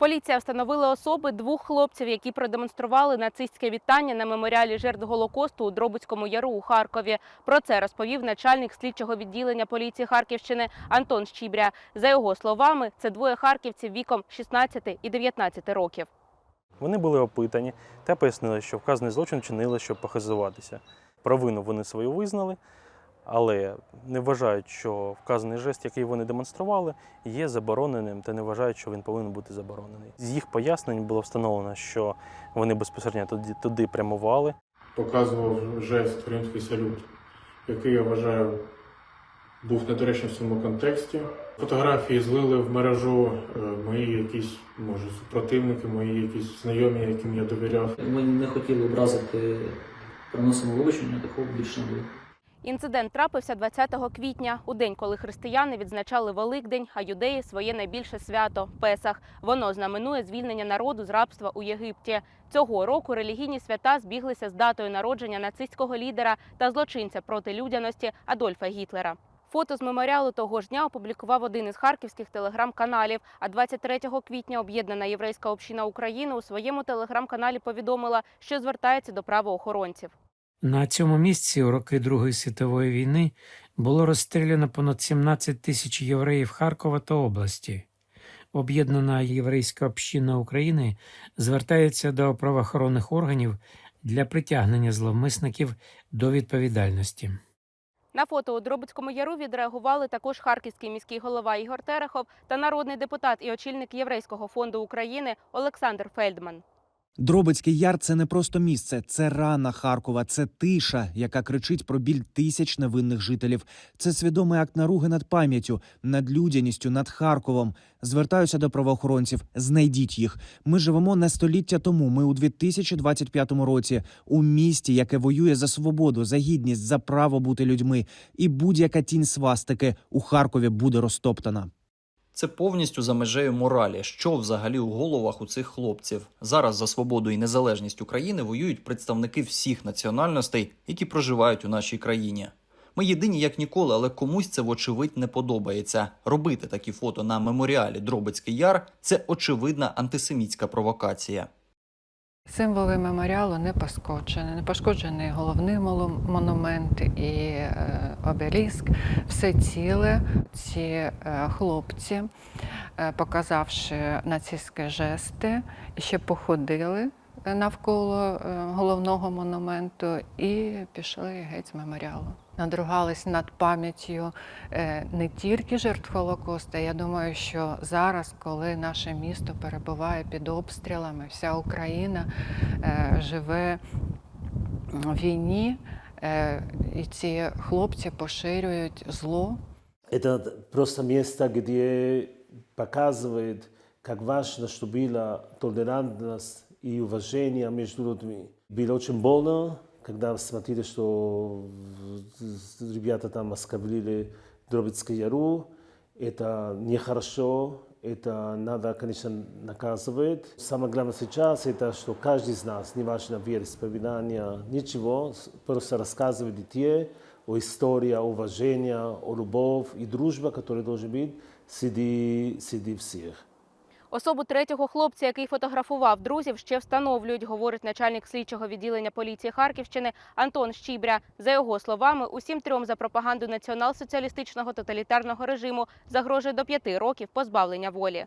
Поліція встановила особи двох хлопців, які продемонстрували нацистське вітання на меморіалі жертв Голокосту у Дробицькому яру у Харкові. Про це розповів начальник слідчого відділення поліції Харківщини Антон Щібря. За його словами, це двоє харківців віком 16 і 19 років. Вони були опитані та пояснили, що вказаний злочин вчинили, щоб похизуватися. Провину вони свою визнали, але не вважають, що вказаний жест, який вони демонстрували, є забороненим та не вважають, що він повинен бути заборонений. З їх пояснень було встановлено, що вони безпосередньо туди, туди прямували. показував жест римський салют, який я вважаю був недоречним в цьому контексті. Фотографії злили в мережу е, мої якісь, може, супротивники, мої якісь знайомі, яким я довіряв. Ми не хотіли образити, приносимо вибачення, такого більше не буде. Інцидент трапився 20 квітня, у день, коли християни відзначали Великдень, а юдеї своє найбільше свято Песах. Воно знаменує звільнення народу з рабства у Єгипті. Цього року релігійні свята збіглися з датою народження нацистського лідера та злочинця проти людяності Адольфа Гітлера. Фото з меморіалу того ж дня опублікував один із харківських телеграм-каналів. А 23 квітня об'єднана єврейська община України у своєму телеграм-каналі повідомила, що звертається до правоохоронців. На цьому місці у роки Другої світової війни було розстріляно понад 17 тисяч євреїв Харкова та області. Об'єднана єврейська община України звертається до правоохоронних органів для притягнення зловмисників до відповідальності. На фото у Дробицькому яру відреагували також харківський міський голова Ігор Терехов та народний депутат і очільник Єврейського фонду України Олександр Фельдман. Дробицький яр це не просто місце, це рана Харкова, це тиша, яка кричить про біль тисяч невинних жителів. Це свідомий акт наруги над пам'яттю, над людяністю, над Харковом. Звертаюся до правоохоронців. Знайдіть їх. Ми живемо не століття тому. Ми у 2025 році у місті, яке воює за свободу, за гідність, за право бути людьми. І будь-яка тінь свастики у Харкові буде розтоптана. Це повністю за межею моралі. Що взагалі у головах у цих хлопців? Зараз за свободу і незалежність України воюють представники всіх національностей, які проживають у нашій країні. Ми єдині як ніколи, але комусь це вочевидь не подобається. Робити такі фото на меморіалі Дробицький Яр це очевидна антисемітська провокація. Символи меморіалу не пошкоджені. Не пошкоджений головний монумент і е, обеліск. Все ціле. Ці е, хлопці, е, показавши нацистські жести, ще походили навколо е, головного монументу і пішли геть з меморіалу. Надругались над пам'яттю е, не тільки жертв Холокосту. Я думаю, що зараз, коли наше місто перебуває під обстрілами, вся Україна е, живе в війні, е, і ці хлопці поширюють зло. Это просто место, где показывает, как важно, чтобы была толерантность и уважение между людьми. Было очень больно, когда смотрели, что ребята там оскорбили Дробицкую яру. Это нехорошо, это надо, конечно, наказывать. Самое главное сейчас, это что каждый из нас, неважно вероисповедание, ничего, просто рассказывает детей о истории, о уважении, о любовь и дружбе, которая должна быть среди, среди всех. Особу третього хлопця, який фотографував друзів, ще встановлюють, говорить начальник слідчого відділення поліції Харківщини Антон Щібря. За його словами, усім трьом за пропаганду націонал-соціалістичного тоталітарного режиму загрожує до п'яти років позбавлення волі.